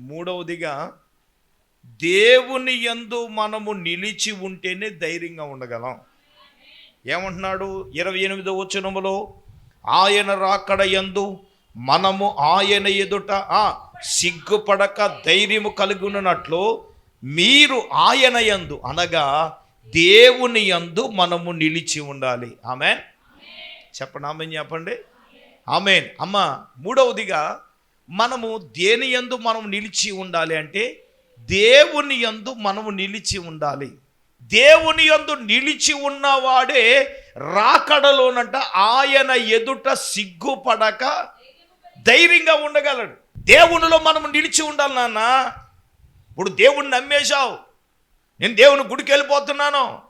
మూడవదిగా దేవుని యందు మనము నిలిచి ఉంటేనే ధైర్యంగా ఉండగలం. ఏమంటున్నాడు ఇరవై ఎనిమిదో వచనములో? ఆయన రాకడ యందు మనము ఆయన ఎదుట సిగ్గుపడక ధైర్యము కలిగి ఉన్నట్లు మీరు ఆయన యందు అనగా దేవుని యందు మనము నిలిచి ఉండాలి. ఆమె చెప్పండి ఆమె చెప్పండి. ఆమెన్. అమ్మ మూడవదిగా మనము దేని యందు మనం నిలిచి ఉండాలి అంటే దేవుని యందు మనము నిలిచి ఉండాలి. దేవుని యందు నిలిచి ఉన్నవాడే రాకడలోనంట ఆయన ఎదుట సిగ్గుపడక ధైర్యంగా ఉండగలడు. దేవునిలో మనం నిలిచి ఉండాలి నాన్న. ఇప్పుడు దేవుణ్ణి నమ్మేశావు. నేను దేవుని గుడికి వెళ్ళిపోతున్నాను.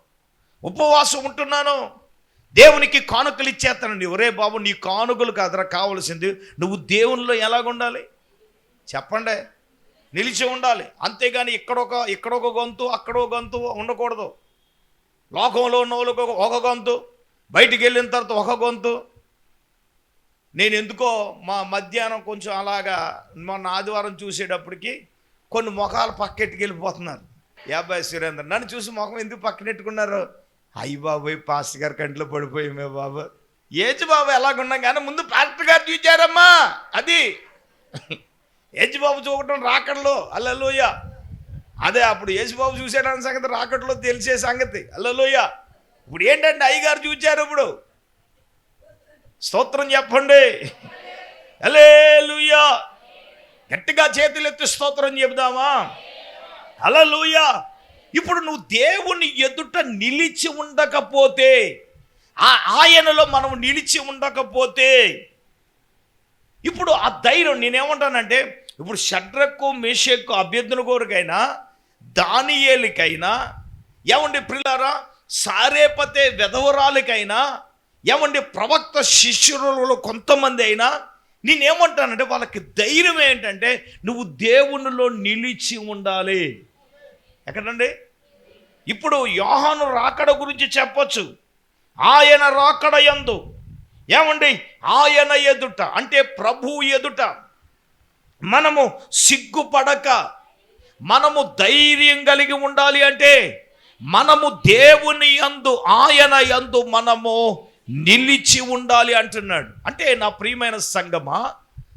ఉపవాసం ఉంటున్నాను. దేవునికి కానుకలు ఇచ్చేస్తానండి. ఒరే బాబు నీ కానుకలు కాదురా కావలసింది. నువ్వు దేవునిలో ఎలాగుండాలి చెప్పండి. నిలిచి ఉండాలి. అంతేగాని ఇక్కడొక ఇక్కడొక గొంతు అక్కడో గొంతు ఉండకూడదు. లోకంలో ఉన్న వాళ్ళకు ఒక- గొంతు బయటికి వెళ్ళిన తర్వాత ఒక గొంతు. నేను ఎందుకో మా మధ్యాహ్నం కొంచెం అలాగా మొన్న ఆదివారం చూసేటప్పటికి కొన్ని ముఖాలు పక్కెట్టుకు వెళ్ళిపోతున్నారు యాభై సురేంద్ర? నన్ను చూసి ముఖం ఎందుకు పక్కనెట్టుకున్నారు? అయ్యి బాబోయ్ పాస్టర్ గారి కంట్లో పడిపోయామే బాబు. ఏజ్ బాబు ఎలాగున్నాం కానీ ముందు పాస్టర్ గారు చూచారమ్మా. అది. ఏజ్ బాబు చూడటం రాకడలో. అల్లలోయ. అదే అప్పుడు యేసుబాబు చూసాడన్న సంగతి రాకట్లో తెలిసే సంగతి. అల్లలోయ. ఇప్పుడు ఏంటంటే అయ్యగారు చూచారు ఇప్పుడు. స్తోత్రం చెప్పండి. అలేలుయా గట్టిగా చేతులెత్తి స్తోత్రం చెబుదామా? అలలుయా ఇప్పుడు నువ్వు దేవుని ఎదుట నిలిచి ఉండకపోతే ఆ ఆయనలో మనం నిలిచి ఉండకపోతే ఇప్పుడు ఆ ధైర్యం నేనేమంటానంటే ఇప్పుడు షడ్రకు మేషక్కు అభ్యర్థుల కోరికైనా దానియేలికైనా ఏమండి ప్రిలారా సారేపతే వెధవరాలకైనా ఏమండి ప్రవక్త శిష్యులలో కొంతమంది అయినా నేనేమంటానంటే వాళ్ళకి ధైర్యం ఏంటంటే నువ్వు దేవునిలో నిలిచి ఉండాలి. ఎక్కడండి? ఇప్పుడు యోహాను రాకడ గురించి చెప్పొచ్చు. ఆయన రాకడ యందు. ఏమండి? ఆయన ఎదుట అంటే ప్రభు ఎదుట మనము సిగ్గుపడక మనము ధైర్యం కలిగి ఉండాలి అంటే మనము దేవుని యందు ఆయన యందు మనము నిలిచి ఉండాలి అంటున్నాడు. అంటే నా ప్రియమైన సంగమా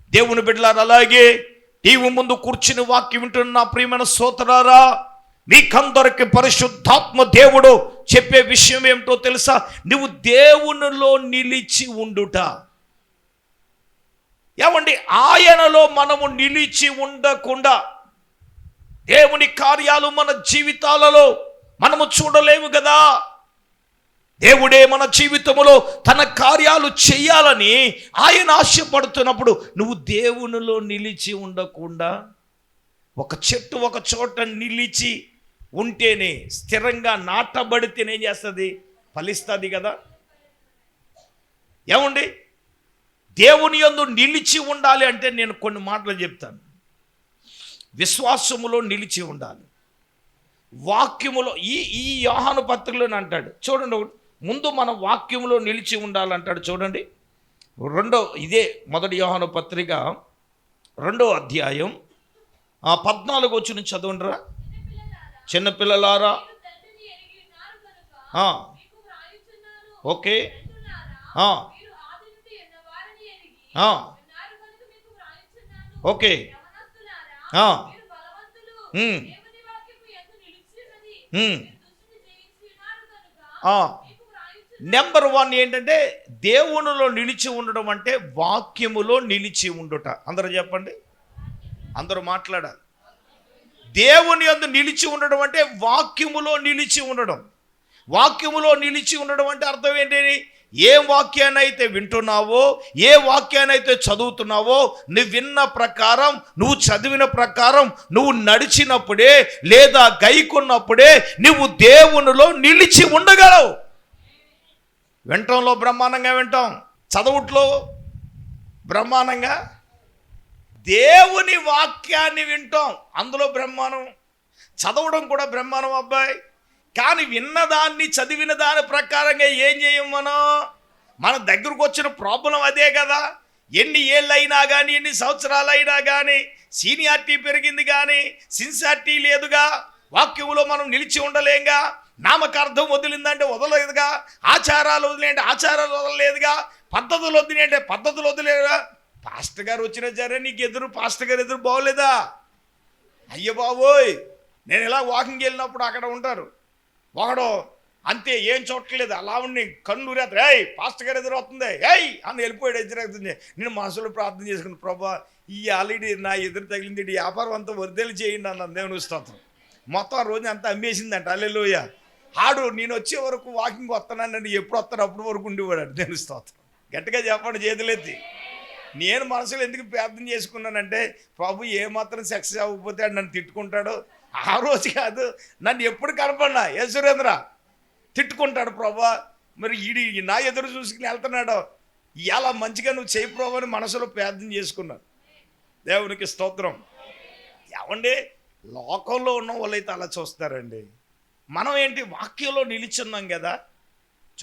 దేవుని బిడ్డలారు అలాగే టీవీ ముందు కూర్చుని వాక్యం వింటున్న నా ప్రియమైన సోదరారా నీకందరికి పరిశుద్ధాత్మ దేవుడు చెప్పే విషయం ఏమిటో తెలుసా? నువ్వు దేవునిలో నిలిచి ఉండుట. ఏమండి? ఆయనలో మనము నిలిచి ఉండకుండా దేవుని కార్యాలు మన జీవితాలలో మనము చూడలేము కదా? దేవుడే మన జీవితంలో తన కార్యాలు చేయాలని ఆయన ఆశపడుతున్నప్పుడు నువ్వు దేవునిలో నిలిచి ఉండకుండా ఒక చెట్టు ఒక చోట నిలిచి ఉంటేనే స్థిరంగా నాటబడితేనే ఏం చేస్తుంది? ఫలిస్తుంది కదా. ఏమండి? దేవుని యందు నిలిచి ఉండాలి అంటే నేను కొన్ని మాటలు చెప్తాను. విశ్వాసములో నిలిచి ఉండాలి. వాక్యములో ఈ ఈ యోహాను పత్రికలోని అంటాడు. చూడండి ఒకటి. ముందు మనం వాక్యములో నిలిచి ఉండాలంటాడు. చూడండి. రెండో ఇదే మొదటి యోహాను పత్రిక. రెండో అధ్యాయం. ఆ పద్నాలుగు వచ్చి నుంచి చదవండిరా. చిన్నపిల్లలారా? ఓకే. ఓకే. నెంబర్ వన్ ఏంటంటే దేవునిలో నిలిచి ఉండడం అంటే వాక్యములో నిలిచి ఉండుట. అందరూ చెప్పండి. అందరూ మాట్లాడాలి. దేవుని యందు నిలిచి ఉండడం అంటే వాక్యములో నిలిచి ఉండడం. వాక్యములో నిలిచి ఉండడం అంటే అర్థం ఏంటి ఏ వాక్యాన్ని అయితే వింటున్నావో ఏ వాక్యాన్ని అయితే చదువుతున్నావో నువ్వు విన్న ప్రకారం నువ్వు చదివిన ప్రకారం నువ్వు నడిచినప్పుడే లేదా గైకున్నప్పుడే నువ్వు దేవునిలో నిలిచి ఉండగలవు. వింటంలో బ్రహ్మాండంగా వింటాం. చదువుట్లో బ్రహ్మాండంగా దేవుని వాక్యాన్ని వింటాం. అందులో బ్రహ్మాణం చదవడం కూడా బ్రహ్మాణం అబ్బాయి. కానీ విన్నదాన్ని చదివిన దాని ప్రకారంగా ఏం చేయం మనం? మన దగ్గరకు వచ్చిన ప్రాబ్లం అదే కదా. ఎన్ని ఏళ్ళైనా కానీ ఎన్ని సంవత్సరాలైనా కానీ సీనియారిటీ పెరిగింది కానీ సిన్సారిటీ లేదుగా. వాక్యంలో మనం నిలిచి ఉండలేంగా. నామకార్థం వదిలిందంటే వదలలేదుగా. ఆచారాలు వదిలేంటే ఆచారాలు వదలలేదుగా. పద్ధతులు వదిలేంటే పద్ధతులు వదిలేదుగా పాస్టర్ గారు వచ్చిన సరే నీకు ఎదురు పాస్టర్ గారు ఎదురు బాగోలేదా? అయ్య బాబోయ్ నేను ఇలా వాకింగ్ వెళ్ళినప్పుడు అక్కడ ఉంటారు? ఒకడు అంతే ఏం చూడట్లేదు అలా ఉండి కన్ను రేత ఏయ్ పాస్టర్ గారు ఎదురు వస్తుంది. ఏయ్ అని వెళ్ళిపోయాడు ఎదురవుతుంది నేను మనసులో ప్రార్థన చేసుకుని ప్రభా ఈ ఆల్రెడీ నా ఎదురు తగిలింది ఈ వ్యాపారం అంతా వరిదలు చేయండి అన్న దేవుని స్తోత్రం. మొత్తం ఆ రోజు అంతా అమ్మేసిందంట అల్లెలోయ ఆడు నేను వచ్చే వరకు వాకింగ్ వస్తానండి ఎప్పుడు వస్తాను అప్పుడు వరకు ఉండేవాడు దేవుని స్తోత్రం. గట్టిగా చెప్పండి చేతులెత్తి. నేను మనసులో ఎందుకు ప్రార్థన చేసుకున్నానంటే ప్రభు ఏమాత్రం సక్సెస్ అవ్వకపోతే నన్ను తిట్టుకుంటాడు? ఆ రోజు కాదు నన్ను ఎప్పుడు కనపడినా ఏ సురేంద్ర తిట్టుకుంటాడు ప్రభా. మరి ఈడి నా ఎదురు చూసుకుని వెళ్తున్నాడు. ఇలా మంచిగా నువ్వు చేయి ప్రభు అని మనసులో ప్రార్థన చేసుకున్నాను. దేవునికి స్తోత్రం. ఏమండి లోకంలో ఉన్న వాళ్ళైతే అలా చూస్తారండి మనం ఏంటి వాక్యంలో నిలిచున్నాం కదా.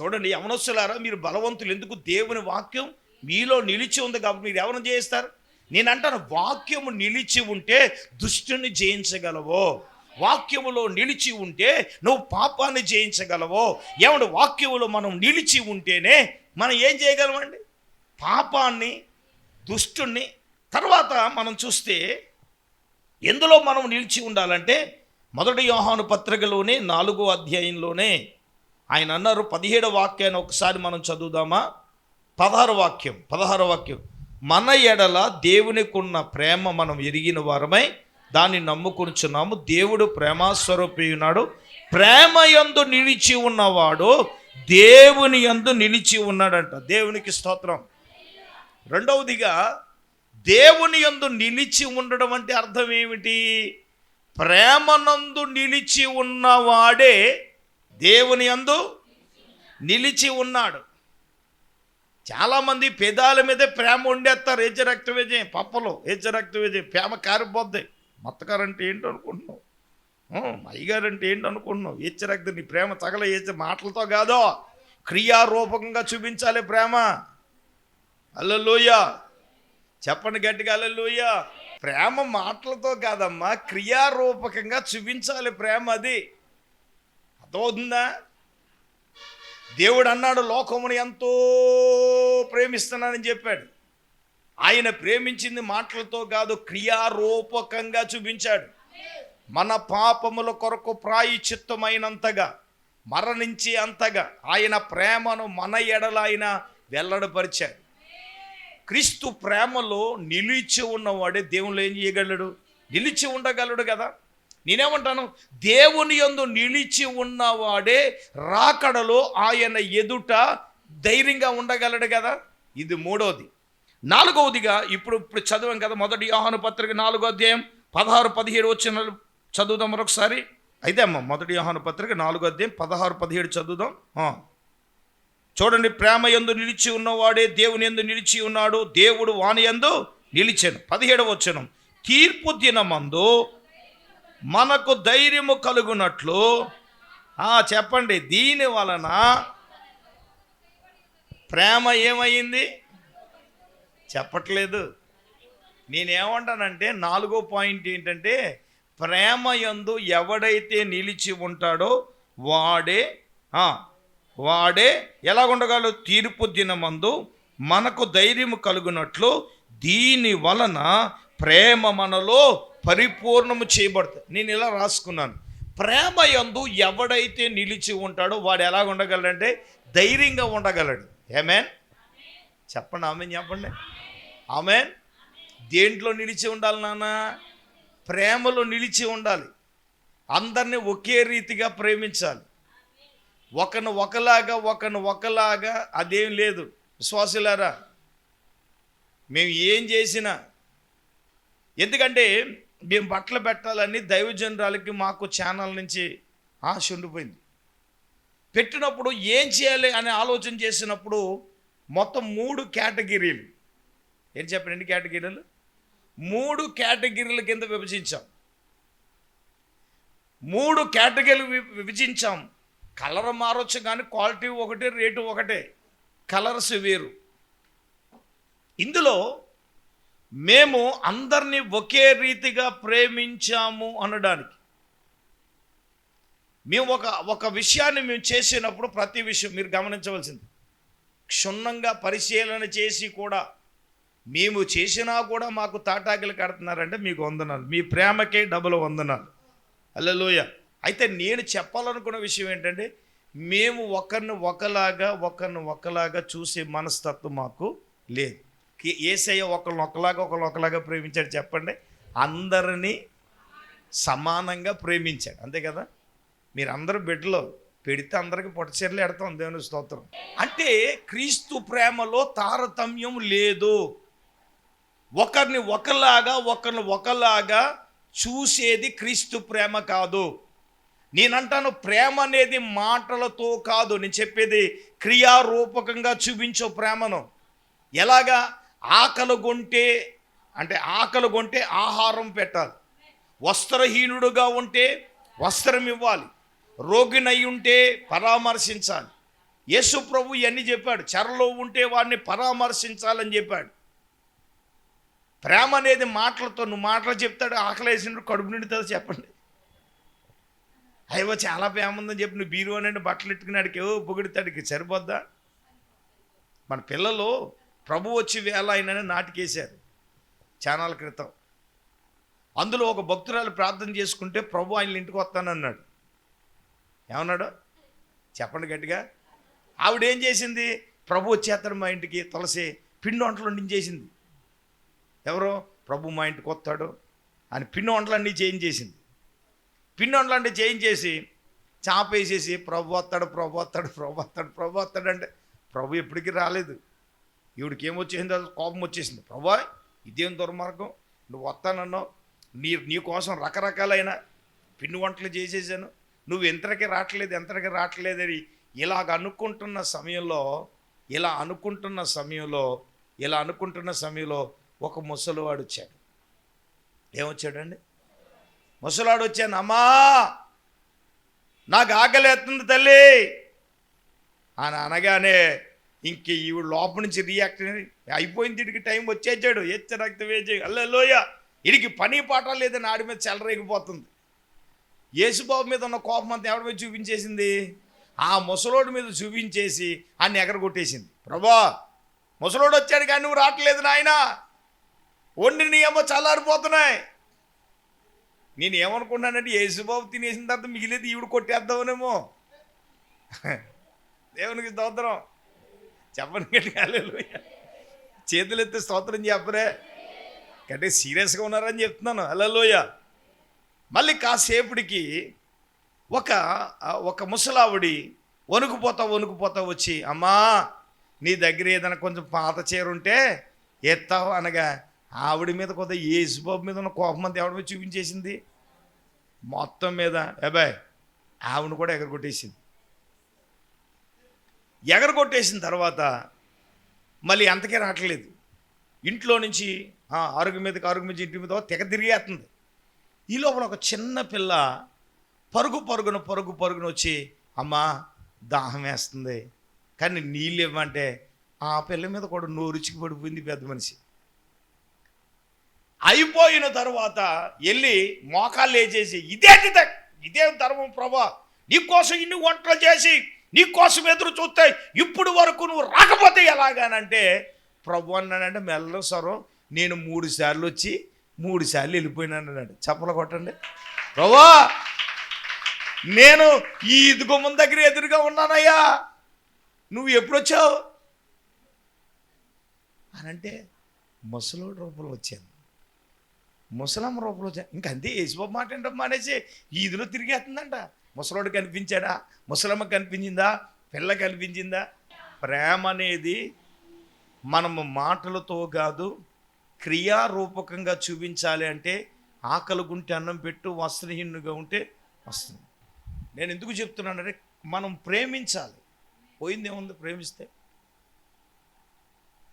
చూడండి యవనస్తులారా మీరు బలవంతులు. ఎందుకు? దేవుని వాక్యం మీలో నిలిచి ఉంది కాబట్టి మీరు ఎవరిని చేస్తారు నేను అంటాను వాక్యము నిలిచి ఉంటే దుష్టుని జయించగలవో? వాక్యములో నిలిచి ఉంటే నువ్వు పాపాన్ని జయించగలవో? ఏమంటే వాక్యములో మనం నిలిచి ఉంటేనే మనం ఏం చేయగలమండి? పాపాన్ని దుష్టుణ్ణి. తర్వాత మనం చూస్తే ఎందులో మనం నిలిచి ఉండాలంటే మొదటి యోహాను పత్రికలోనే నాలుగో అధ్యాయంలోనే ఆయన అన్నారు పదిహేడో వాక్యాన్ని ఒకసారి మనం చదువుదామా? పదహారు వాక్యం పదహారు వాక్యం. మన ఎడల దేవునికున్న ప్రేమ మనం ఎరిగిన వారమై దాన్ని నమ్ముకుంటున్నాము దేవుడు ప్రేమాస్వరూపి ఉన్నాడు. ప్రేమ యందు నిలిచి ఉన్నవాడు దేవుని యందు నిలిచి ఉన్నాడంట. దేవునికి స్తోత్రం. రెండవదిగా దేవుని యందు నిలిచి ఉండడం అంటే అర్థం ఏమిటి? ప్రేమనందు నిలిచి ఉన్నవాడే దేవుని యందు నిలిచి ఉన్నాడు. చాలామంది పెదాల మీదే ప్రేమ ఉండేస్తారు ఏచ రక్త విజయం? పప్పలు. ఏచ రక్త విజయం? ప్రేమ కారిపోద్ది. మత్తగారంటే ఏంటి అనుకుంటున్నావు అయ్యగారంటే ఏంటి అనుకుంటున్నావు ఏచ రక్త నీ ప్రేమ తగల ఏచ మాటలతో కాదో? క్రియారూపకంగా చూపించాలి ప్రేమ. అల్లలోయ. చెప్పండి గట్టిగా అల్లలోయ. ప్రేమ మాటలతో కాదమ్మా క్రియారూపకంగా చూపించాలి ప్రేమ అది. అర్థమవుతుందా? దేవుడు అన్నాడు లోకమును ఎంతో ప్రేమిస్తున్నానని చెప్పాడు. ఆయన ప్రేమించింది మాటలతో కాదు క్రియారూపకంగా చూపించాడు. మన పాపముల కొరకు ప్రాయచిత్తమైనంతగా మరణించి అంతగా ఆయన ప్రేమను మన ఎడల ఆయన వెల్లడపరిచాడు. క్రీస్తు ప్రేమలో నిలిచి ఉన్నవాడే దేవుళ్ళు ఏం చేయగలడు? నిలిచి ఉండగలడు కదా? నేనేమంటాను? దేవుని యందు నిలిచి ఉన్నవాడే రాకడలో ఆయన ఎదుట ధైర్యంగా ఉండగలడు కదా? ఇది మూడవది నాలుగవదిగా ఇప్పుడు ఇప్పుడు చదివాం కదా మొదటి యోహాను పత్రిక నాలుగో అధ్యాయం పదహారు పదిహేడు వచ్చిన చదువుదాం మరొకసారి. అయితే అమ్మ మొదటి యోహాను పత్రిక నాలుగో అధ్యాయం పదహారు పదిహేడు చదువుదాం. చూడండి ప్రేమ యందు నిలిచి ఉన్నవాడే దేవుని యందు నిలిచి ఉన్నాడు. దేవుడు వాణి యందు నిలిచాను పదిహేడవ వచనం. తీర్పు దినమందు మనకు ధైర్యము కలుగునట్లు. చెప్పండి దీని వలన ప్రేమ ఏమైంది చెప్పట్లేదు. నేనేమంటానంటే నాలుగో పాయింట్ ఏంటంటే ప్రేమ యందు ఎవడైతే నిలిచి ఉంటాడో వాడే వాడే ఎలాగుండగాలో తీర్పు దినమందు మనకు ధైర్యము కలుగునట్లు దీని వలన ప్రేమ మనలో పరిపూర్ణము చేయబడతాయి. నేను ఇలా రాసుకున్నాను. ప్రేమ యందు ఎవడైతే నిలిచి ఉంటాడో వాడు ఎలాగ ఉండగలడంటే ధైర్యంగా ఉండగలడు. ఏమేన్ చెప్పండి ఆమె చెప్పండి. ఆమెన్? దేంట్లో నిలిచి ఉండాలి నాన్న? ప్రేమలో నిలిచి ఉండాలి. అందరినీ ఒకే రీతిగా ప్రేమించాలి. ఒకను ఒకలాగా ఒకను ఒకలాగా అదేం లేదు. విశ్వాసులారా మేము ఏం చేసినా ఎందుకంటే మేము బట్టలు పెట్టాలని దైవజనరాలకి మాకు ఛానల్ నుంచి ఆశ ఉండిపోయింది. పెట్టినప్పుడు ఏం చేయాలి అనే ఆలోచన చేసినప్పుడు మొత్తం మూడు కేటగిరీలు. ఏం చెప్పండి ఎన్ని కేటగిరీలు? మూడు కేటగిరీల కింద విభజించాం. మూడు కేటగిరీలు విభజించాం. కలర్ మారొచ్చు కానీ క్వాలిటీ ఒకటే రేటు ఒకటే. కలర్స్ వేరు. ఇందులో మేము అందరినీ ఒకే రీతిగా ప్రేమించాము అనడానికి. మేము ఒక ఒక విషయాన్ని మేము చేసినప్పుడు ప్రతి విషయం మీరు గమనించవలసింది. క్షుణ్ణంగా పరిశీలన చేసి కూడా మేము చేసినా కూడా మాకు తాటాకులు కడుతున్నారంటే మీకు వందనాలు. మీ ప్రేమకే డబుల్ వందనాలు. అల్లలోయ అయితే నేను చెప్పాలనుకున్న విషయం ఏంటంటే మేము ఒకరిని ఒకలాగా ఒకరిని ఒకలాగా చూసే మనస్తత్వం మాకు లేదు. ఏసయ్య ఒకళ్ళు ఒకలాగా ఒకళ్ళు ఒకలాగా ప్రేమించాడు చెప్పండి. అందరినీ సమానంగా ప్రేమించాడు. అంతే కదా? మీరు అందరూ బిడ్డలో. పెడితే అందరికి పొట్టచీరలు ఎడతాం దేవుని స్తోత్రం. అంటే క్రీస్తు ప్రేమలో తారతమ్యం లేదు. ఒకరిని ఒకలాగా ఒకరిని ఒకలాగా చూసేది క్రీస్తు ప్రేమ కాదు. నేనంటాను ప్రేమ అనేది మాటలతో కాదు. నేను చెప్పేది క్రియారూపకంగా చూపించో ప్రేమను. ఎలాగా? ఆకలి కొంటే అంటే ఆకలి కొంటే ఆహారం పెట్టాలి. వస్త్రహీనుడుగా ఉంటే వస్త్రం ఇవ్వాలి. రోగినై ఉంటే పరామర్శించాలి. యేసు ప్రభు ఇవన్నీ చెప్పాడు చెరలో ఉంటే వాడిని పరామర్శించాలని చెప్పాడు. ప్రేమ అనేది మాటలతో నువ్వు మాటలు చెప్తాడు ఆకలి కడుపు నిండుతుంది చెప్పండి. అయ్యో చాలా ప్రేమ ఉందని చెప్పి నువ్వు బీరువా బట్టలు బట్టలు ఎట్టుకున్నాడికి ఓ పొగిడితాడికి సరిపోద్దా? మన పిల్లలు ప్రభు వచ్చి వేళ ఆయనని నాటికేశారు చానాల క్రితం. అందులో ఒక భక్తురాలు ప్రార్థన చేసుకుంటే ప్రభు ఆయన ఇంటికి వస్తానన్నాడు. ఏమన్నాడు? చెప్పండి గట్టిగా. ఆవిడ ఏం చేసింది? ప్రభు వచ్చేస్తాడు మా ఇంటికి తులసి పిండి వంటలు చేసింది ఎవరో? ప్రభు మా ఇంటికి వస్తాడు అని పిండి వంటలన్నీ చేయించేసింది. పిండి వంటలన్నీ చేయించేసి చాప వేసేసి ప్రభు వస్తాడు ప్రభు వస్తాడు ప్రభు వస్తాడు ప్రభు వస్తాడు అంటే ప్రభు ఎప్పటికీ రాలేదు. ఈవిడికి ఏమొచ్చేసింది కోపం వచ్చేసింది ప్రభా ఇదేం దుర్మార్గం? నువ్వు వస్తానన్నావు. నీ నీ కోసం రకరకాలైన పిండి వంటలు చేసేసాను. నువ్వు ఎంతకి రావట్లేదు ఎంతకి రావట్లేదు అని ఇలాగ అనుకుంటున్న సమయంలో ఇలా అనుకుంటున్న సమయంలో ఇలా అనుకుంటున్న సమయంలో ఒక ముసలివాడు వచ్చాడు. ఏమొచ్చాడండి? ముసలాడు వచ్చాను అమ్మా నాకు ఎత్తుంది తల్లి. అని అనగానే ఇంక ఈవిడ లోపల నుంచి రియాక్ట్ అయిపోయింది ఇడికి టైం వచ్చేసాడు. ఎచ్చ రక్తం వేచే అల్లెలోయ! ఇడికి పని పాట లేదని ఆడి మీద చెలరేగిపోతుంది. యేసుబాబు మీద ఉన్న కోపం అంతా ఎవరి మీద చూపించేసింది? ఆ ముసలోడి మీద చూపించేసి అన్ని ఎగరగొట్టేసింది. ప్రభా ముసలోడు వచ్చాడు కానీ నువ్వు రావట్లేదు నాయన. వండి నీ ఏమో చల్లారిపోతున్నాయి. నేను ఏమనుకున్నానంటే యేసుబాబు తినేసిన తర్వాత మిగిలేదు ఈవిడ కొట్టేద్దామనేమో. దేవునికి స్తోత్రం. చెప్పను గట్టిగా హల్లెలూయా. స్తోత్రం చెప్పరే. అంటే సీరియస్గా ఉన్నారని చెప్తున్నాను అలలోయ మళ్ళీ కాసేపటికి ఒక ఒక ముసలావిడి వణుకుపోతా వణుకుపోతా వచ్చి అమ్మా నీ దగ్గర ఏదైనా కొంచెం పాత చీర ఉంటే ఎత్తావు అనగా ఆవిడ మీద కొంత ఏసుబాబు మీద ఉన్న కోపం అంతా ఎవడి మీద చూపించేసింది? మొత్తం మీద అబ్బాయి ఆవిడ కూడా ఎగరగొట్టేసింది. ఎగరగొట్టేసిన తర్వాత మళ్ళీ అంతకే రావట్లేదు. ఇంట్లో నుంచి ఆరోగ్యం అరుగు మీదకి అరుగు మీద ఇంటి మీద తెగ తిరిగేస్తుంది ఈ లోపల ఒక చిన్న పిల్ల పరుగు పరుగున పరుగు పరుగున వచ్చి అమ్మా దాహం వేస్తుంది. కానీ నీళ్ళు ఇవ్వమంటే ఆ పిల్ల మీద కూడా నోరుచికి పడిపోయింది పెద్ద మనిషి. అయిపోయిన తర్వాత వెళ్ళి మోకాళ్ళు వేసేసి ఇదేంటి ఇదే ధర్మం ప్రభా? నీకోసం ఇన్ని వంటలు చేసి నీకోసం ఎదురు చూస్తే ఇప్పుడు వరకు నువ్వు రాకపోతే ఎలాగానంటే ప్రభు అన్నాడంటే మెల్ల సరం నేను మూడు సార్లు వచ్చి మూడు సార్లు వెళ్ళిపోయినాను అన్నాడు. చప్పలు కొట్టండి. ప్రభా నేను ఈ ఇదిగుమ్మం దగ్గర ఎదురుగా ఉన్నానయ్యా. నువ్వు ఎప్పుడు వచ్చావు? అని అంటే ముసలోడు రూపంలో వచ్చాను. ముసలమ్మ రూపంలో వచ్చాను ఇంకంతే అంతే యేసుబాబు మాట ఏంటమ్మా అనేసి ఈదిలో తిరిగేస్తుందంట. ముసలోడు కనిపించాడా? ముసలమ్మ కనిపించిందా? పిల్ల కనిపించిందా? ప్రేమ అనేది మనము మాటలతో కాదు క్రియారూపకంగా చూపించాలి అంటే ఆకలి గుంటే అన్నం పెట్టు వస్త్రహీనుగా ఉంటే వస్తుంది. నేను ఎందుకు చెప్తున్నానంటే మనం ప్రేమించాలి. పోయిందేముంది ప్రేమిస్తే?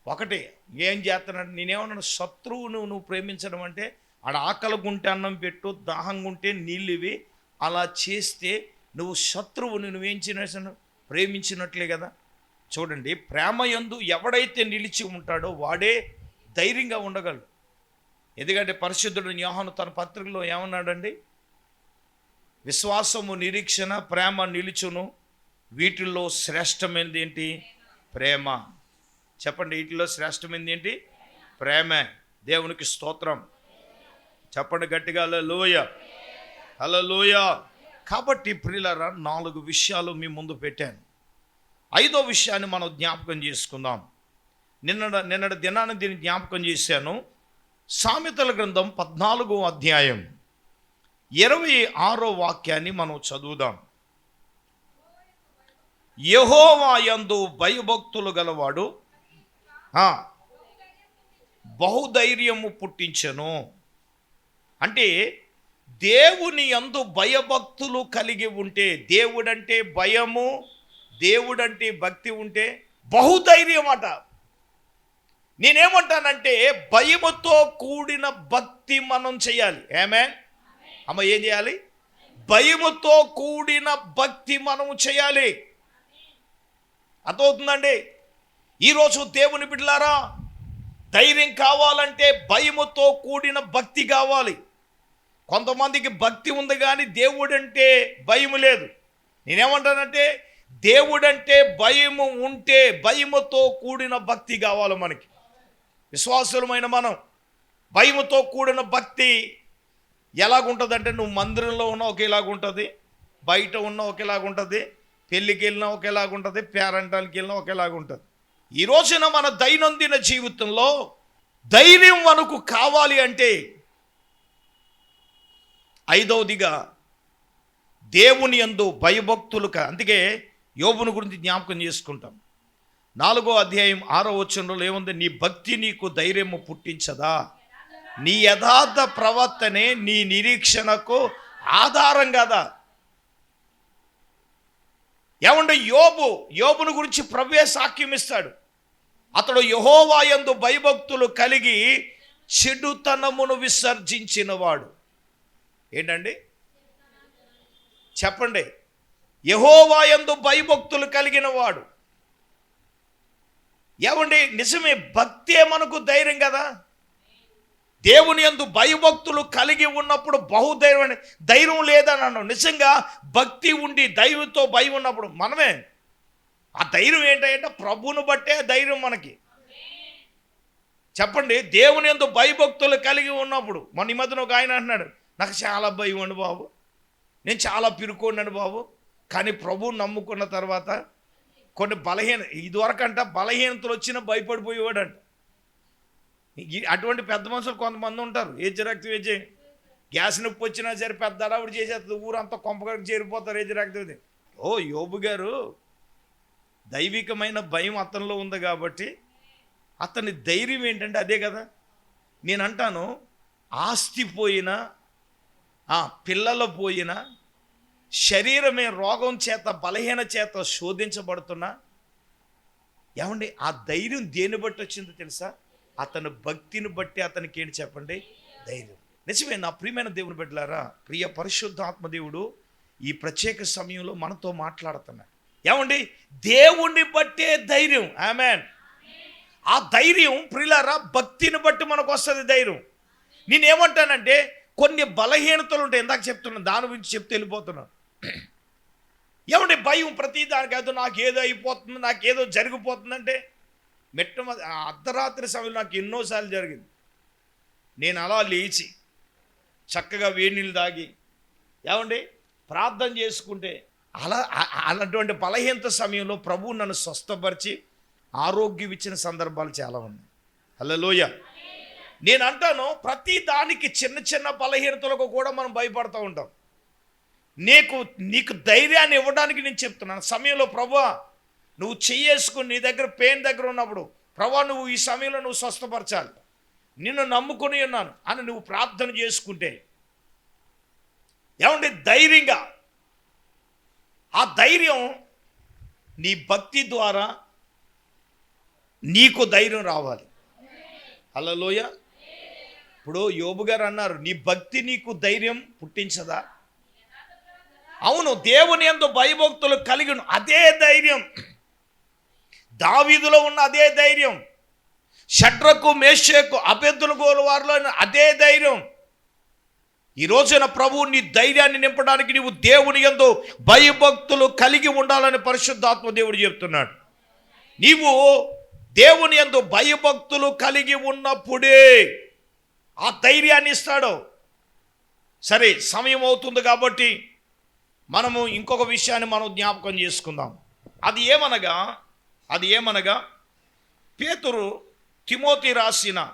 ఒకటి ఏం చేస్తున్నాడు? నేనేమన్నా శత్రువును నువ్వు ప్రేమించడం అంటే ఆడ ఆకలి గుంటే అన్నం పెట్టు దాహంగా ఉంటే నీళ్ళు ఇవి అలా చేస్తే నువ్వు శత్రువుని నువ్వేం చేసిన ప్రేమించినట్లే కదా? చూడండి ప్రేమ యందు ఎవడైతే నిలిచి ఉంటాడో వాడే ధైర్యంగా ఉండగలడు. ఎందుకంటే పరిశుద్ధుడు యోహాను తన పత్రికలో ఏమన్నాడండి? విశ్వాసము నిరీక్షణ ప్రేమ నిలుచును. వీటిల్లో శ్రేష్టమైనది ఏంటి? ప్రేమ. చెప్పండి వీటిలో శ్రేష్టమైనది ఏంటి? ప్రేమే. దేవునికి స్తోత్రం. చెప్పండి గట్టిగా లోయ లోయ కాబట్టి ప్రిలరా నాలుగు విషయాలు మీ ముందు పెట్టాను. ఐదో విషయాన్ని మనం జ్ఞాపకం చేసుకుందాం. నిన్న నిన్నటి దినాన్ని దీన్ని జ్ఞాపకం చేశాను. సామెతల గ్రంథం పద్నాలుగో అధ్యాయం ఇరవై ఆరో వాక్యాన్ని మనం చదువుదాం. యహోవాయందు భయభక్తులు గలవాడు బహుధైర్యము పుట్టించను. అంటే దేవుని యందు భయభక్తులు కలిగి ఉంటే దేవుడంటే భయము దేవుడంటే భక్తి ఉంటే బహుధైర్యం అట నేనేమంటానంటే భయముతో కూడిన భక్తి మనం చేయాలి. ఏమే అమ్మ ఏం చేయాలి? భయముతో కూడిన భక్తి మనము చేయాలి. అర్థమవుతుందండి? ఈరోజు దేవుని బిడ్డలారా ధైర్యం కావాలంటే భయముతో కూడిన భక్తి కావాలి. కొంతమందికి భక్తి ఉంది కానీ దేవుడంటే భయం లేదు. నేనేమంటానంటే దేవుడంటే భయము ఉంటే భయముతో కూడిన భక్తి కావాలి మనకి. విశ్వాసులమైన మనం భయముతో కూడిన భక్తి ఎలాగుంటుందంటే నువ్వు మందిరంలో ఉన్నా ఒకేలాగుంటుంది బయట ఉన్నా ఒకేలాగుంటుంది పెళ్ళికి వెళ్ళినా ఒకేలాగుంటుంది పేరంటానికి వెళ్ళినా ఒకేలాగుంటుంది. ఈ రోజున మన దైనందిన జీవితంలో ధైర్యం మనకు కావాలి అంటే ఐదవదిగా దేవుని యందు భయభక్తులు అందుకే యోబుని గురించి జ్ఞాపకం చేసుకుంటాం. నాలుగో అధ్యాయం ఆరో వచనంలో ఏముంది? నీ భక్తి నీకు ధైర్యము పుట్టించదా? నీ యథార్థ ప్రవర్తనే నీ నిరీక్షణకు ఆధారం కదా? ఏమంటే యోబు యోబుని గురించి ప్రవ్వే సాక్ష్యం ఇస్తాడు. అతడు యహోవాయందు భయభక్తులు కలిగి చెడుతనమును విసర్జించినవాడు. ఏంటండి? చెప్పండి. యహోవాయందు భయభక్తులు కలిగిన వాడు. ఏమండి? నిజమే భక్తే మనకు ధైర్యం కదా? దేవుని ఎందు భయభక్తులు కలిగి ఉన్నప్పుడు బహుధైర్యం ధైర్యం లేదని అన్నాం నిజంగా భక్తి ఉండి దైవంతో భయం ఉన్నప్పుడు మనమే ఆ ధైర్యం ఏంటంటే ప్రభువును బట్టే ధైర్యం మనకి. చెప్పండి దేవుని ఎందు భయభక్తులు కలిగి ఉన్నప్పుడు మన ఈ మధ్యన ఒక ఆయన అంటున్నాడు నాకు చాలా భయం అండి బాబు. నేను చాలా పిరుకోండి బాబు. కానీ ప్రభువు నమ్ముకున్న తర్వాత కొన్ని బలహీన ఇదివరకంట బలహీనతలు వచ్చినా భయపడిపోయేవాడంట. అటువంటి పెద్ద మనుషులు కొంతమంది ఉంటారు. ఏ రక్తం ఏజ్ గ్యాస్ నొప్పి వచ్చినా సరే పెద్ద అడావుడు చేసేస్తుంది. ఊరంతా కొంపగడికి చేరిపోతారు ఏ రక్తం ఓ యోబు గారు దైవికమైన భయం అతనిలో ఉంది కాబట్టి అతని ధైర్యం ఏంటంటే అదే కదా. నేను అంటాను ఆస్తి పోయినా ఆ, పిల్లలు పోయిన శరీరమే రోగం చేత బలహీన చేత శోధించబడుతున్నా ఏమండి? ఆ ధైర్యం దేన్ని బట్టి వచ్చిందో తెలుసా? అతని భక్తిని బట్టి అతనికి ఏంటి చెప్పండి? ధైర్యం. నిజమే నా ప్రియమైన దేవుని బిడ్డలారా ప్రియ పరిశుద్ధాత్మ దేవుడు ఈ ప్రత్యేక సమయంలో మనతో మాట్లాడుతున్నాడు. ఏమండి? దేవుణ్ణి బట్టే ధైర్యం. ఆమెన్. ఆ ధైర్యం ప్రియులారా భక్తిని బట్టి మనకు వస్తుంది ధైర్యం. నేనేమంటానంటే కొన్ని బలహీనతలు ఉంటాయి. ఇందాక చెప్తున్నాను దాని గురించి చెప్తే వెళ్ళిపోతున్నాను. ఏమంటే భయం ప్రతి దానికి? నాకు ఏదో అయిపోతుంది నాకు ఏదో జరిగిపోతుందంటే మెట్ట అర్ధరాత్రి సమయంలో నాకు ఎన్నోసార్లు జరిగింది. నేను అలా లేచి చక్కగా వేడి నీళ్ళు తాగి ఏమండి ప్రార్థన చేసుకుంటే అలా అలాంటి బలహీనత సమయంలో ప్రభువు నన్ను స్వస్థపరిచి ఆరోగ్యం ఇచ్చిన సందర్భాలు చాలా ఉన్నాయి. హలోయ నేను అంటాను ప్రతి దానికి చిన్న చిన్న బలహీనతలకు కూడా మనం భయపడుతూ ఉంటాం. నీకు నీకు ధైర్యాన్ని ఇవ్వడానికి నేను చెప్తున్నాను. సమయంలో ప్రభా నువ్వు చెయ్యేసుకుని నీ దగ్గర పెయిన్ దగ్గర ఉన్నప్పుడు ప్రభా నువ్వు ఈ సమయంలో నువ్వు స్వస్థపరచాలి. నిన్ను నమ్ముకుని ఉన్నాను అని నువ్వు ప్రార్థన చేసుకుంటే. ఏమండి? ధైర్యంగా. ఆ ధైర్యం నీ భక్తి ద్వారా నీకు ధైర్యం రావాలి. హలోయ ఇప్పుడు యోబు గారు అన్నారు నీ భక్తి నీకు ధైర్యం పుట్టించదా? అవును దేవుని ఎందు భయభక్తులు కలిగిన అదే ధైర్యం. దావీదులో ఉన్న అదే ధైర్యం. షడ్రకు మేషకు అభ్యర్థులు గోలు వారిలో అదే ధైర్యం. ఈ రోజున ప్రభువు నీ ధైర్యాన్ని నింపడానికి నీవు దేవుని ఎందు భయభక్తులు కలిగి ఉండాలని పరిశుద్ధాత్మ దేవుడు చెప్తున్నాడు. నీవు దేవుని ఎందు భయభక్తులు కలిగి ఉన్నప్పుడే ఆ ధైర్యాన్ని ఇస్తాడు. సరే సమయం అవుతుంది కాబట్టి మనము ఇంకొక విషయాన్ని మనం జ్ఞాపకం చేసుకుందాం. అది ఏమనగా అది ఏమనగా పేతురు తిమోతి రాసిన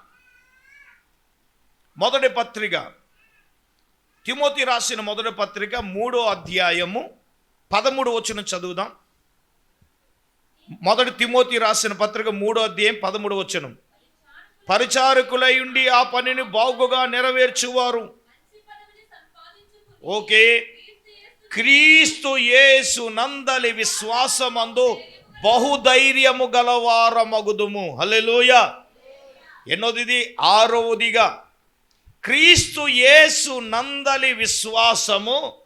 మొదటి పత్రిక తిమోతి రాసిన మొదటి పత్రిక మూడో అధ్యాయము పదమూడు వచ్చిన చదువుదాం. మొదటి తిమోతి రాసిన పత్రిక మూడో అధ్యాయం పదమూడు వచనం పరిచారకులై ఉండి ఆ పనిని బాగుగా నెరవేర్చువారు. ఓకే. క్రీస్తు యేసు నందలి విశ్వాసమందు బహుధైర్యము గలవారమగుదుము. హల్లెలూయ. ఎన్నోది ఆరవదిగా. క్రీస్తు యేసు నందలి విశ్వాసము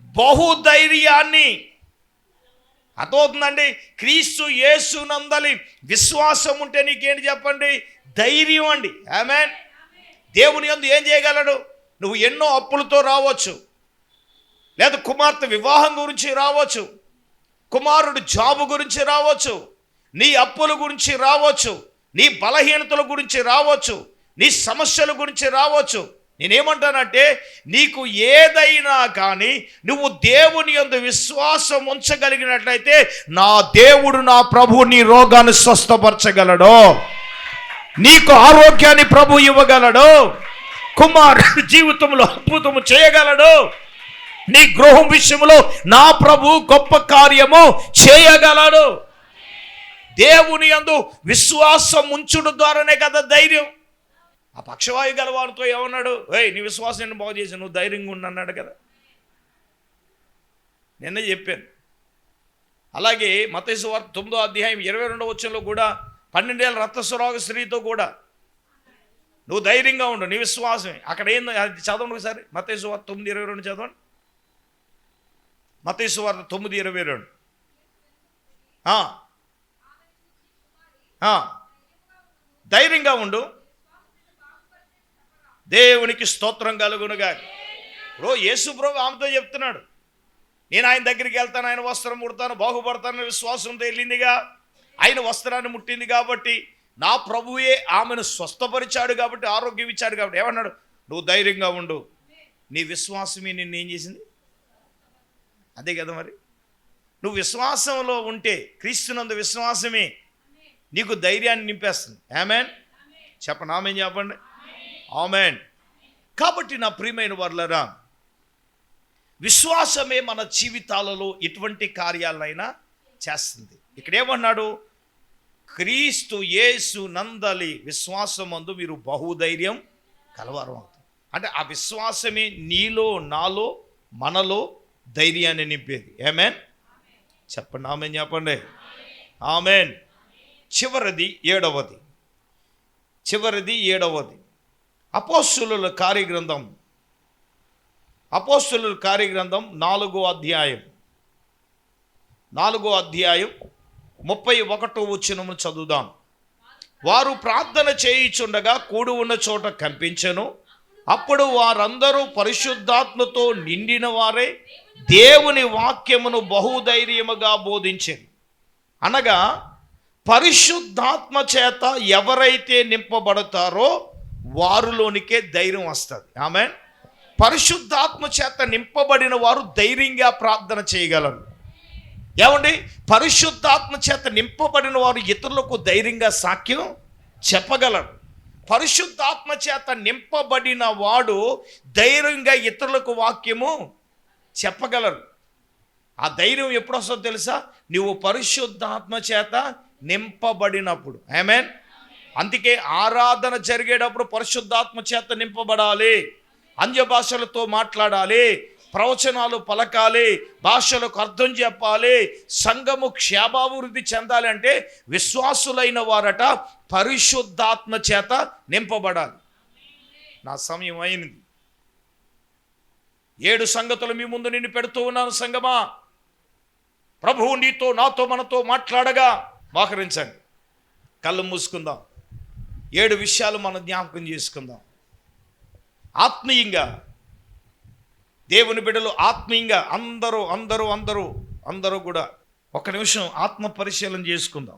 బహుధైర్యాన్ని అర్థమవుతుందండి? క్రీస్తు యేసు నందలి విశ్వాసం ఉంటే నీకేంటి చెప్పండి? ధైర్యం అండి. ఆమెన్. దేవుని యందు ఏం చేయగలడు? నువ్వు ఎన్నో అప్పులతో రావచ్చు. లేదా కుమార్తె వివాహం గురించి రావచ్చు. కుమారుడు జాబు గురించి రావచ్చు. నీ అప్పుల గురించి రావచ్చు. నీ బలహీనతల గురించి రావచ్చు. నీ సమస్యల గురించి రావచ్చు. నేనేమంటానంటే నీకు ఏదైనా కానీ నువ్వు దేవుని యందు విశ్వాసం ఉంచగలిగినట్లయితే నా దేవుడు నా ప్రభు నీ రోగాన్ని స్వస్థపరచగలడు. నీకు ఆరోగ్యాన్ని ప్రభు ఇవ్వగలడు. కుమారుడు జీవితంలో అద్భుతము చేయగలడు. నీ గృహం విషయంలో నా ప్రభు గొప్ప కార్యము చేయగలడు. దేవుని యందు విశ్వాసం ఉంచుడు ద్వారానే కదా ధైర్యం. ఆ పక్షవాయు గలవారితో ఏమన్నాడు? ఏయ్ నీ విశ్వాసాన్ని బాగు చేసి నువ్వు ధైర్యంగా ఉండు" అన్నాడు కదా. నిన్న చెప్పాను. అలాగే మతేసు వార్త తొమ్మిదో అధ్యాయం ఇరవై రెండో వచ్చంలో కూడా పన్నెండేళ్ళ రక్తస్వరాగ స్త్రీతో కూడా నువ్వు ధైర్యంగా ఉండు నీ విశ్వాసమే అక్కడ ఏందో అది చదవండి ఒకసారి. మతేసు వార్త తొమ్మిది ఇరవై రెండు చదవండి. మతేసు వార్త తొమ్మిది ఇరవై రెండు. ధైర్యంగా ఉండు దేవునికి స్తోత్రం కలుగునుగా రో యేసు ప్రభు ఆమెతో చెప్తున్నాడు. నేను ఆయన దగ్గరికి వెళ్తాను ఆయన వస్త్రం ముడతాను బాగుపడతాను విశ్వాసంతో వెళ్ళిందిగా ఆయన వస్త్రాన్ని ముట్టింది కాబట్టి నా ప్రభువే ఆమెను స్వస్థపరిచాడు కాబట్టి ఆరోగ్యం ఇచ్చాడు కాబట్టి. ఏమన్నాడు? నువ్వు ధైర్యంగా ఉండు. నీ విశ్వాసమే నిన్ను ఏం చేసింది? అదే కదా మరి. నువ్వు విశ్వాసంలో ఉంటే క్రీస్తునందు విశ్వాసమే నీకు ధైర్యాన్ని నింపేస్తుంది. ఆమెన్? చెప్పండి చెప్పండి. ఆమెన్. కాబట్టి నా ప్రియమైన వర్లరా విశ్వాసమే మన జీవితాలలో ఎటువంటి కార్యాలైనా చేస్తుంది. ఇక్కడేమన్నాడు? క్రీస్తు యేసు నందలి విశ్వాసమందు మీరు బహుధైర్యం కలవరం అవుతుంది అంటే ఆ విశ్వాసమే నీలో నాలో మనలో ధైర్యాన్ని నింపేది. ఏమేన్ చెప్పండి ఆమెన్ చెప్పండి. ఆమెన్. చివరిది ఏడవది. చివరిది ఏడవది. అపోస్తుల కార్యగ్రంథం. అపోస్తుల కార్యగ్రంథం నాలుగో అధ్యాయం. నాలుగో అధ్యాయం ముప్పై ఒకటో వచ్చినము చదువుదాం. వారు ప్రార్థన చేయిచుండగా కూడు ఉన్న చోట కంపించను. అప్పుడు వారందరూ పరిశుద్ధాత్మతో నిండిన వారే దేవుని వాక్యమును బహుధైర్యముగా బోధించారు అనగా పరిశుద్ధాత్మ చేత ఎవరైతే నింపబడతారో వారిలోనికే ధైర్యం వస్తుంది. ఆమె పరిశుద్ధాత్మ చేత నింపబడిన వారు ధైర్యంగా ప్రార్థన చేయగలరు. ఏమండి? పరిశుద్ధాత్మ చేత నింపబడిన వారు ఇతరులకు ధైర్యంగా సాక్ష్యం చెప్పగలరు. పరిశుద్ధాత్మ చేత నింపబడిన వాడు ధైర్యంగా ఇతరులకు వాక్యము చెప్పగలరు. ఆ ధైర్యం ఎప్పుడు వస్తుందో తెలుసా? నువ్వు పరిశుద్ధాత్మ చేత నింపబడినప్పుడు. ఆమెన్? అందుకే ఆరాధన జరిగేటప్పుడు పరిశుద్ధాత్మ చేత నింపబడాలి. అన్య భాషలతో మాట్లాడాలి. ప్రవచనాలు పలకాలి. భాషలకు అర్థం చెప్పాలి. సంఘము క్షేమాభివృద్ధి చెందాలి అంటే విశ్వాసులైన వారట పరిశుద్ధాత్మ చేత నింపబడాలి. నా సమయం అయింది ఏడు సంగతులు మీ ముందు నిన్ను పెడుతూ ఉన్నాను సంగమా. ప్రభువు నీతో నాతో మనతో మాట్లాడగా. మోకరించండి కళ్ళు మూసుకుందాం. ఏడు విషయాలు మనం జ్ఞాపకం చేసుకుందాం. ఆత్మీయంగా దేవుని బిడ్డలు ఆత్మీయంగా అందరూ అందరూ అందరూ అందరూ కూడా ఒక నిమిషం ఆత్మ పరిశీలన చేసుకుందాం.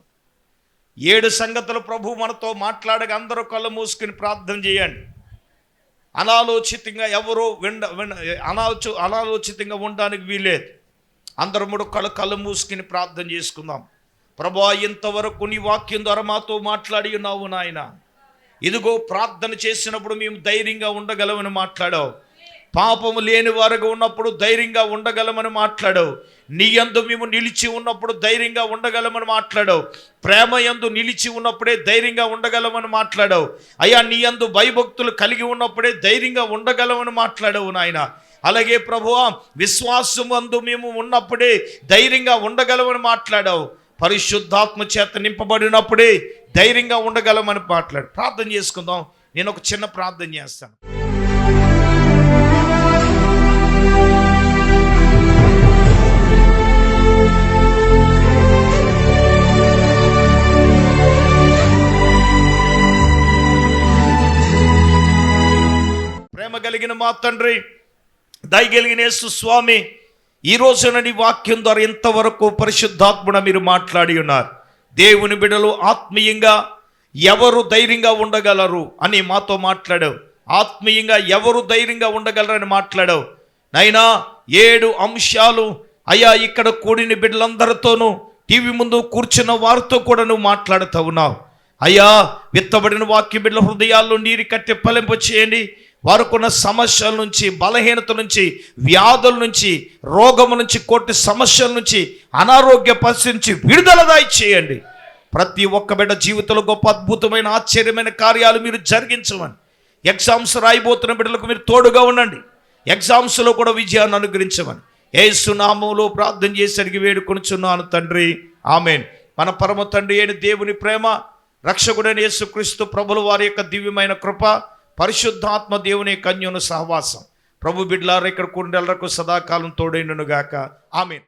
ఏడు సంగతులు ప్రభు మనతో మాట్లాడగా అందరూ కళ్ళు మూసుకుని ప్రార్థన చేయండి. అనాలోచితంగా ఎవరు విండ అనాలోచ అనాలోచితంగా ఉండడానికి వీలేదు అందరూ మూడు కళ్ళు కళ్ళు మూసుకుని ప్రార్థన చేసుకుందాం. ప్రభా ఇంతవరకు నీ వాక్యం ద్వారా మాతో మాట్లాడి ఉన్నావు నాయన. ఇదిగో ప్రార్థన చేసినప్పుడు మేము ధైర్యంగా ఉండగలమని మాట్లాడావు. పాపము లేని వారుగా ఉన్నప్పుడు ధైర్యంగా ఉండగలమని మాట్లాడావు. నీ యందు మేము నిలిచి ఉన్నప్పుడు ధైర్యంగా ఉండగలమని మాట్లాడావు. ప్రేమ యందు నిలిచి ఉన్నప్పుడే ధైర్యంగా ఉండగలమని మాట్లాడావు. అయ్యా నీ యందు భయభక్తులు కలిగి ఉన్నప్పుడే ధైర్యంగా ఉండగలమని మాట్లాడావు నాయన. అలాగే ప్రభువా విశ్వాసం అందు మేము ఉన్నప్పుడే ధైర్యంగా ఉండగలమని మాట్లాడావు. పరిశుద్ధాత్మ చేత నింపబడినప్పుడే ధైర్యంగా ఉండగలమని మాట్లాడు. ప్రార్థన చేసుకుందాం. నేను ఒక చిన్న ప్రార్థన చేస్తాను. ప్రేమ కలిగిన మా తండ్రి దయగలిగిన యేసు స్వామి ఈ రోజునని వాక్యం ద్వారా ఇంతవరకు పరిశుద్ధాత్ముడ మీరు మాట్లాడి ఉన్నారు. దేవుని బిడలు ఆత్మీయంగా ఎవరు ధైర్యంగా ఉండగలరు అని మాతో మాట్లాడావు. ఆత్మీయంగా ఎవరు ధైర్యంగా ఉండగలరని మాట్లాడావు. నైనా ఏడు అంశాలు అయ్యా ఇక్కడ కూడిన బిడ్డలందరితోనూ టీవీ ముందు కూర్చున్న వారితో కూడా నువ్వు మాట్లాడుతూ ఉన్నావు. అయ్యా విత్తబడిన వాక్య బిడ్డల హృదయాల్లో నీరు కట్టి ఫలింప చేయండి వారికున్న సమస్యల నుంచి బలహీనత నుంచి వ్యాధుల నుంచి రోగం నుంచి కొట్టి సమస్యల నుంచి అనారోగ్య పరిస్థితి నుంచి విడుదల చేయండి. ప్రతి ఒక్క బిడ్డ జీవితంలో గొప్ప అద్భుతమైన ఆశ్చర్యమైన కార్యాలు మీరు జరిగించమని. ఎగ్జామ్స్ రాయిపోతున్న బిడ్డలకు మీరు తోడుగా ఉండండి. ఎగ్జామ్స్లో కూడా విజయాన్ని అనుగ్రహించమని. ఏసునామంలో ప్రార్థన చేసరికి వేడుకొనిచున్నాను తండ్రి. ఆమెన్. మన పరమ తండ్రి అయిన దేవుని ప్రేమ రక్షకుడైన యేసుక్రీస్తు ప్రభుల వారి యొక్క దివ్యమైన కృప పరిశుద్ధాత్మ దేవుని కన్యను సహవాసం. ప్రభు బిడ్లారు ఇక్కడ కుండెలకు సదాకాలం తోడైనను గాక ఆమె